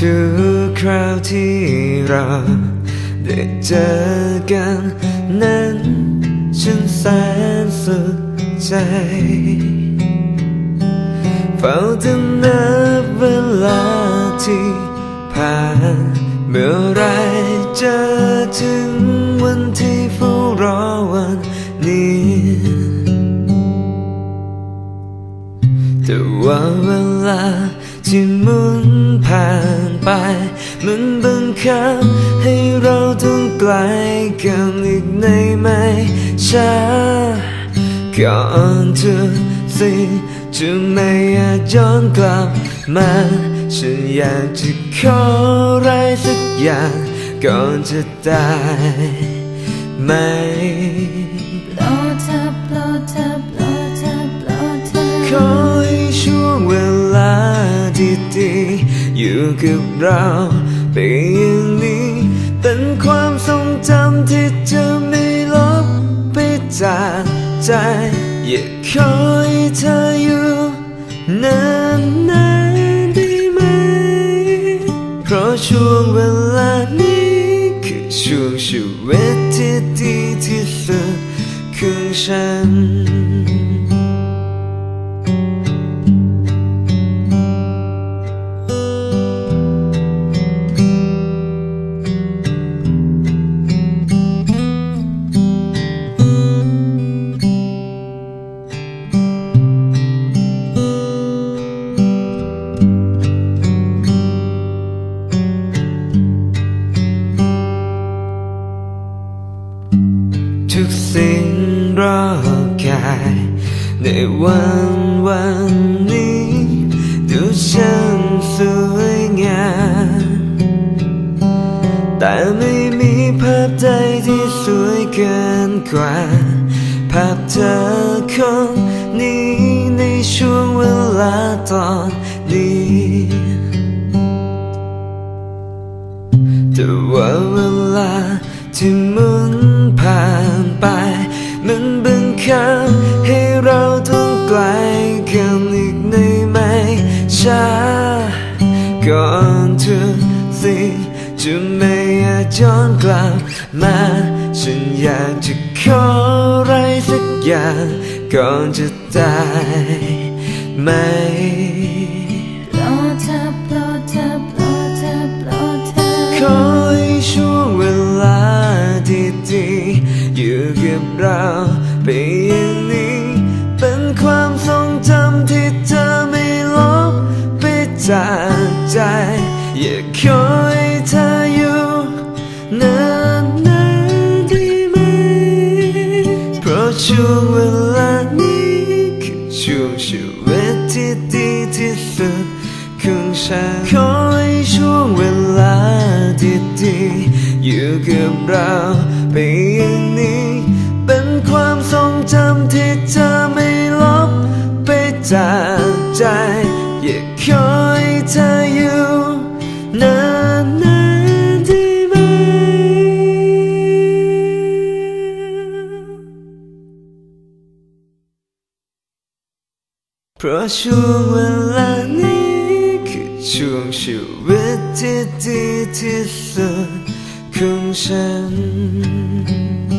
ทุกคราวที่เราได้เจอกันนั้น ฉันแสนสุขใจ เฝ้าจะนับเวลาที่ผ่านเมื่อไรจะถึง ว่าเวลาที่หมุนผ่านไป มันบังคับให้เราต้องไกลกันอีกในไม่ช้าก่อนทุกสิ่งจะไม่อาจย้อนกลับมา ฉันอยากจะขออะไรสักอย่างก่อนจะตายไหม ดีอยู่กับเราไปอย่างนี้ เป็นความทรงจำที่จะไม่ลบไปจากใจ อย่ากขอให้เธออยู่นานนานๆได้ไหม เพราะช่วงเวลานี้คือช่วงชีวิตที่ดีที่สุดของฉัน ทุกสิ่งรอบกายในวันวันนี้ดูช่างสวยงามแต่ไม่มีภาพใดที่สวยเกินกว่า ภาพเธอคนนี้ในช่วงเวลาตอนนี้ มันบังคับให้เราต้องไกลกันอีกในไม่ช้าก่อนทุกสิ่งจะไม่อาจย้อนกลับมาฉันอยากจะขออะไรสักอย่างก่อนจะตายไหม กับเราไปอย่างนี้ เป็นความทรงจำที่เธอไม่ลบไปจากใจ อยากขอให้เธออยู่นานนานได้ไหม เพราะช่วงเวลานี้คือช่วงชีวิตที่ดีที่สุดของฉันขอให้ช่วงเวลาที่ดีอยู่กับเราไปอย่างนี้ จำที่เธอไม่ลบไปจากใจ อยากขอให้เธออยู่นานนานๆได้ไหม เพราะช่วงเวลานี้คือช่วงชีวิตที่ดีที่สุดของฉัน